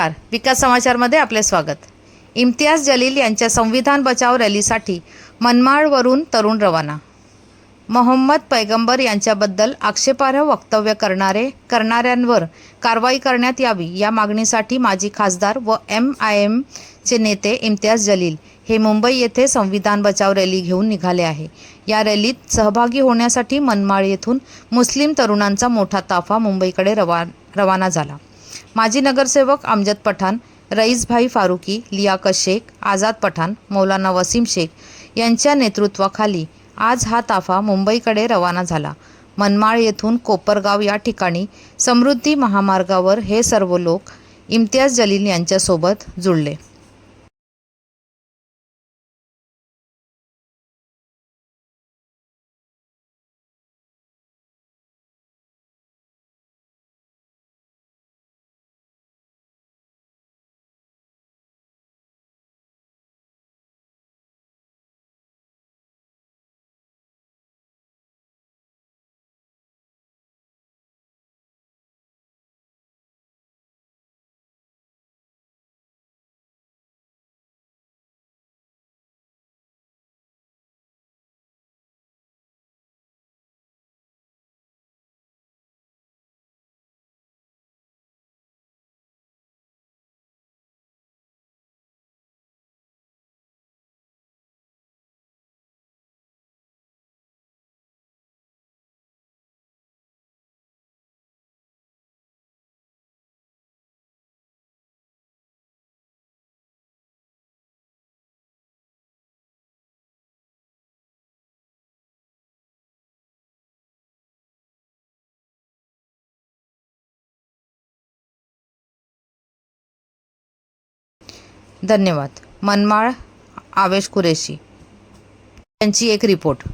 नमस्कार. विकास समाचारमध्ये आपले स्वागत. इम्तियाज जलील यांच्या संविधान बचाव रॅलीसाठी मनमाडवरून तरुण रवाना. मोहम्मद पैगंबर यांच्याबद्दल आक्षेपार्ह वक्तव्य करणारे करणाऱ्यांवर कारवाई करण्यात यावी या मागणीसाठी माजी खासदार व एम आय एमचे नेते इम्तियाज जलील हे मुंबई येथे संविधान बचाव रॅली घेऊन निघाले आहे. या रॅलीत सहभागी होण्यासाठी मनमाड येथून मुस्लिम तरुणांचा मोठा ताफा मुंबईकडे रवा रवाना झाला. माजी नगरसेवक अमजद पठाण रईसभाई फारुकी लियाकत शेख आझाद पठाण मौलाना वसीम शेख यांच्या नेतृत्वाखाली आज हा ताफा मुंबईकडे रवाना झाला. मनमाळ येथून कोपरगाव या ठिकाणी समृद्धी महामार्गावर हे सर्व लोक इम्तियाज जलील यांच्यासोबत जुळले. धन्यवाद. मनमाळ आवेश कुरेशी. यांची एक रिपोर्ट.